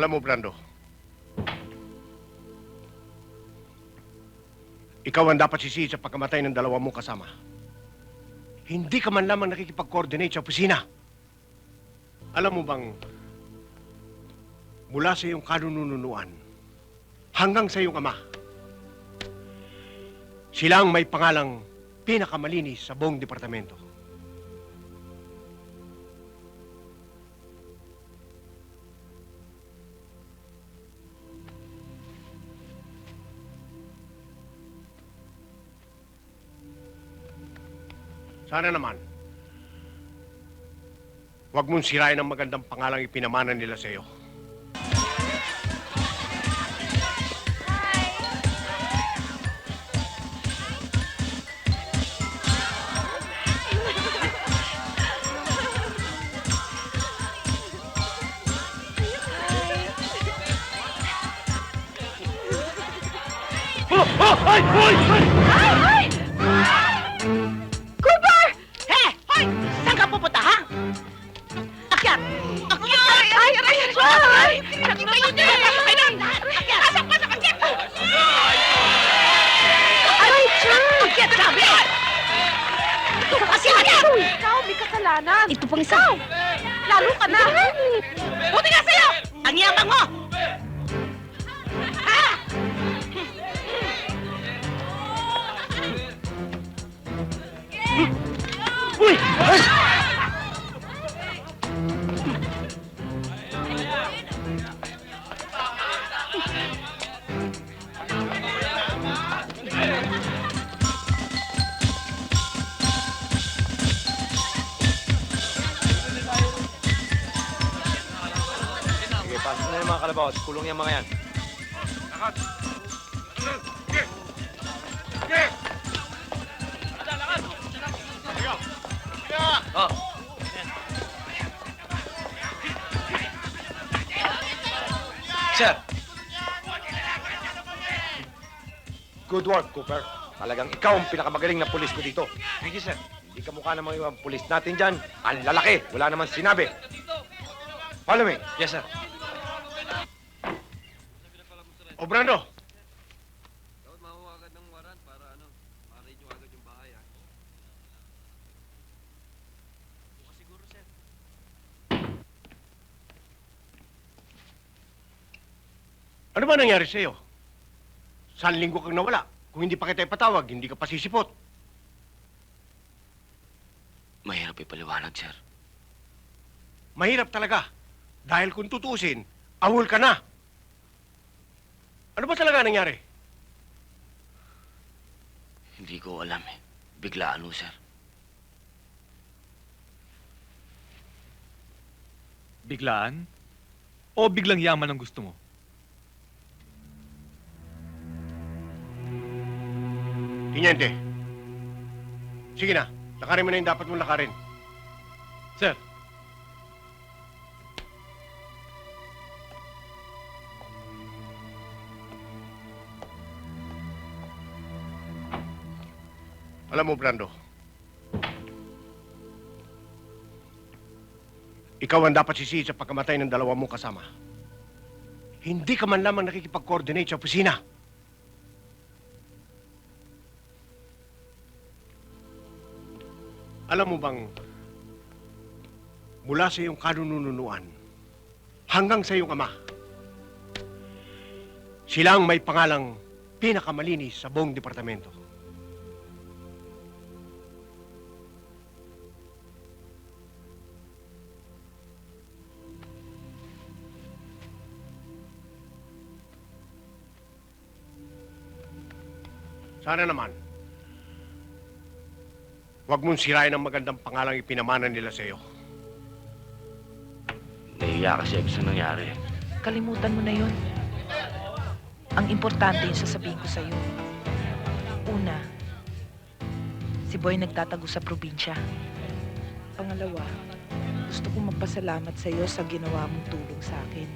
Alam mo, Brando, ikaw ang dapat sisihin sa pagkamatay ng dalawa mong kasama. Hindi ka man lamang nakikipag-coordinate sa opisina. Alam mo bang, mula sa iyong kanununuan hanggang sa iyong ama, sila ang may pangalang pinakamalinis sa buong departamento. Sana naman, huwag mong sirain ang magandang pangalang ipinamana nila sa iyo. Cooper! Sabi! Kasi akyat! Ikaw, may kasalanan. Ito pang isa. Lalo ka na. Buti nga sa'yo! Ang yabang mo! Pasok na yung mga kalabaw. Kulong yung mga yan. Oh. Sir. Good work, Cooper. Talagang ikaw ang pinakamagaling na pulis ko dito. Thank you, sir. Hindi ka mukha ng mga ibang pulis natin dyan. Ang lalaki. Wala naman sinabi. Follow me. Yes, sir. O Brando, Dapat makuha agad ng waran para ano, ma-raid nyo agad yung bahay, ah. Bukas siguro, sir. ano ba nangyari sa iyo? Saan linggo kang nawala? Kung hindi pa kita ipatawag, hindi ka pasisipot. Mahirap ipaliwanag, sir. Mahirap talaga. Dahil kung tutusin, awol ka na. Ano ba talaga nangyari? Hindi ko alam eh. Biglaan ho, sir. Biglaan? O biglang yaman ang gusto mo? Tinyente. Sige na, lakarin mo na yung dapat mong lakarin. Sir, Alam mo, Brando, ikaw ang dapat sisihin sa pagkamatay ng dalawa mong kasama. Hindi ka man lamang nakikipag-coordinate sa opisina. Alam mo bang, mula sa iyong kanununuan hanggang sa iyong ama, sila ang may pangalang pinakamalinis sa buong departamento. Sana naman, huwag mong sirain ang magandang pangalang ipinamana nila sa iyo. Nahiya kasi ako sa nangyari. Kalimutan mo na yon. Ang importante yung sasabihin ko sa'yo. Una, si Boy nagtatago sa probinsya. Pangalawa, gusto kong magpasalamat sa iyo sa ginawa mong tulong sa akin.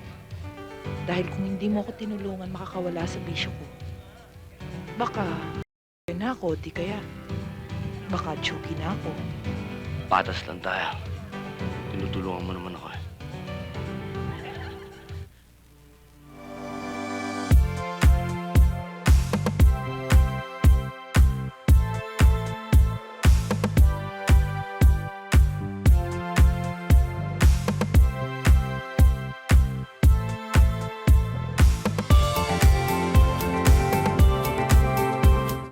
Dahil kung hindi mo ako tinulungan, makakawala sa bisyo ko. Baka, na ako, di kaya. Baka chuki na ako. Patas lang tayo. Tinutulungan mo naman ako eh.